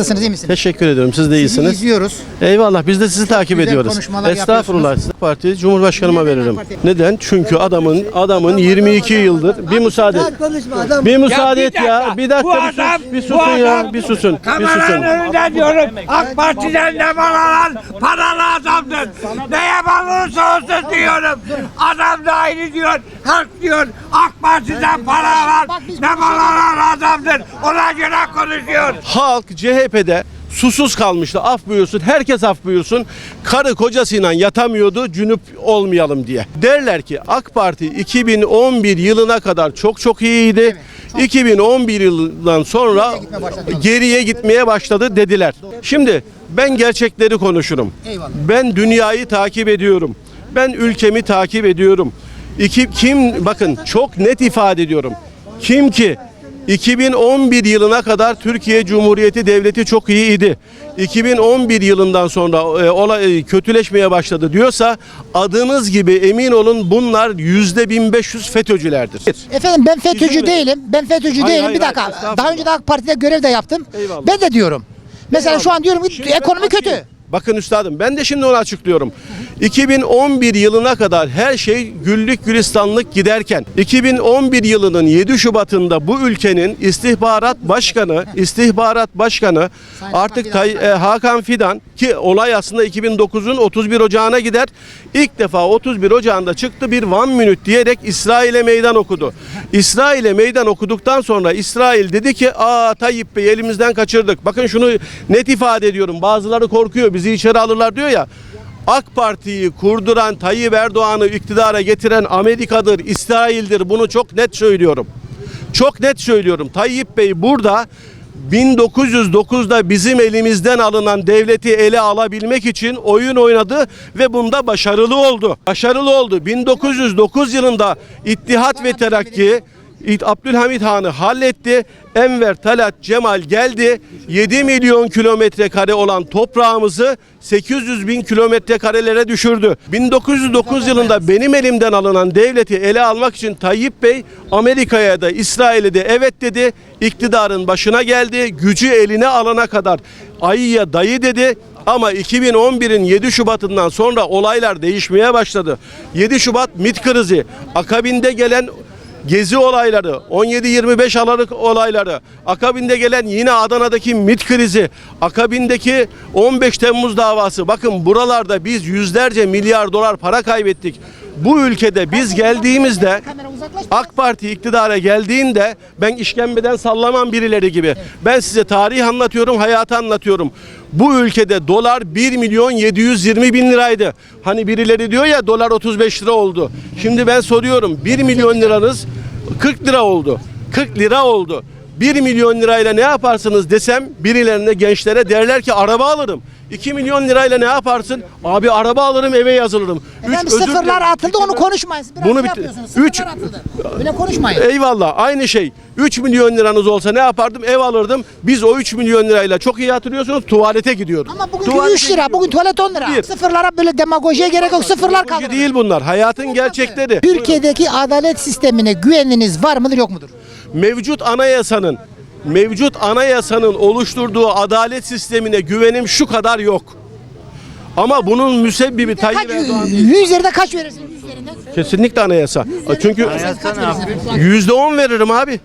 Nasılsınız iyi misiniz? Teşekkür ediyorum. Siz de Sizi iyisiniz. izliyoruz. Eyvallah. Biz de sizi takip güzel ediyoruz. konuşmalar Estağfurullah. yapıyorsunuz. Parti Cumhurbaşkanıma Neden veririm. Neden? Çünkü adamın adamın 22 yıldır bir müsaade. et. Bir müsaade Ya et bir ya. dakika. Bir dakika bir sus. adam- Bir susun ya. adam- Bir susun. Bir Kameranın susun. önünde diyorum. AK Parti'den ne paralar? Paralı adamdır. Neye bağlıysa olsun diyorum. Adam da aynı diyor. Halk diyor. AK Parti'den para var. Ne paralar adamdır. Ona göre konuşuyor. Halk CHP'de susuz kalmıştı. Af buyursun. Herkes af buyursun. Karı kocasıyla yatamıyordu cünüp olmayalım diye. Derler ki AK Parti 2011 yılına kadar çok çok iyiydi. 2011 yılından sonra gitmeye geriye gitmeye başladı dediler. Şimdi ben gerçekleri konuşurum. Eyvallah. Ben dünyayı takip ediyorum. Ben ülkemi takip ediyorum. İki, kim bakın çok net ifade ediyorum. Kim ki 2011 yılına kadar Türkiye Cumhuriyeti Devleti çok iyiydi. 2011 yılından sonra e, olay e, kötüleşmeye başladı diyorsa adınız gibi emin olun bunlar yüzde 1500 FETÖ'cülerdir. Efendim ben FETÖ'cü verin. değilim. Ben FETÖ'cü Hayır, değilim. hayır, bir dakika. hayır. Daha önce de AK Parti'de görev de yaptım. Eyvallah. Ben de diyorum. Mesela şu an diyorum ki ekonomi kötü. Bakın üstadım ben de şimdi onu açıklıyorum. 2011 yılına kadar her şey güllük gülistanlık giderken 2011 yılının 7 Şubat'ında bu ülkenin istihbarat başkanı, istihbarat başkanı artık Tay- e, Hakan Fidan ki olay aslında 2009'un 31 Ocağı'na gider. İlk defa 31 Ocağı'nda çıktı bir one minute diyerek İsrail'e meydan okudu. İsrail'e meydan okuduktan sonra İsrail dedi ki aa Tayyip Bey elimizden kaçırdık. Bakın şunu net ifade ediyorum. Bazıları korkuyor bizi içeri alırlar diyor ya. AK Parti'yi kurduran Tayyip Erdoğan'ı iktidara getiren Amerika'dır, İsrail'dir. Bunu çok net söylüyorum. Çok net söylüyorum. Tayyip Bey burada 1909'da bizim elimizden alınan devleti ele alabilmek için oyun oynadı ve bunda başarılı oldu. Başarılı oldu. 1909 yılında İttihat ve Terakki Abdülhamit Han'ı halletti. Enver Talat Cemal geldi. 7 milyon kilometre kare olan toprağımızı 800 bin kilometre karelere düşürdü. 1909 yılında benim elimden alınan devleti ele almak için Tayyip Bey Amerika'ya da İsrail'e de evet dedi. İktidarın başına geldi. Gücü eline alana kadar ayıya dayı dedi. Ama 2011'in 7 Şubat'ından sonra olaylar değişmeye başladı. 7 Şubat MİT krizi, akabinde gelen Gezi olayları, 17-25 Aralık olayları, akabinde gelen yine Adana'daki MİT krizi, akabindeki 15 Temmuz davası. Bakın buralarda biz yüzlerce milyar dolar para kaybettik. Bu ülkede biz geldiğimizde. AK Parti iktidara geldiğinde ben işkembeden sallamam birileri gibi. Ben size tarih anlatıyorum, hayatı anlatıyorum. Bu ülkede dolar 1 milyon 720 bin liraydı. Hani birileri diyor ya dolar 35 lira oldu. Şimdi ben soruyorum 1 milyon liranız 40 lira oldu. 40 lira oldu. 1 milyon lirayla ne yaparsınız desem birilerine gençlere derler ki araba alırım. 2 milyon lirayla ne yaparsın? Abi araba alırım eve yazılırım. Üç, Efendim özür sıfırlar dilerim. atıldı onu konuşmayın. Siz Biraz Bunu şey bit- yapıyorsunuz. Üç- Sıfırlar atıldı. Öyle konuşmayın. Eyvallah aynı şey. 3 milyon liranız olsa ne yapardım? Ev alırdım. Biz o 3 milyon lirayla çok iyi hatırlıyorsunuz tuvalete gidiyorduk. Ama bugün Tuvalete 3 lira, bugün tuvalet 10 lira. Bir. Sıfırlara böyle demagojiye gerek yok. Sıfırlar Demagoji kaldı. değil bunlar. Hayatın gerçekleri. Türkiye'deki adalet sistemine güveniniz var mıdır yok mudur? Mevcut anayasanın mevcut anayasanın oluşturduğu adalet sistemine güvenim şu kadar yok. Ama bunun müsebbibi Tayyip Erdoğan değil. 100 üzerinden kaç verirsiniz? 100 üzerinden? Kesinlikle anayasa. Çünkü yüzde on veririm abi.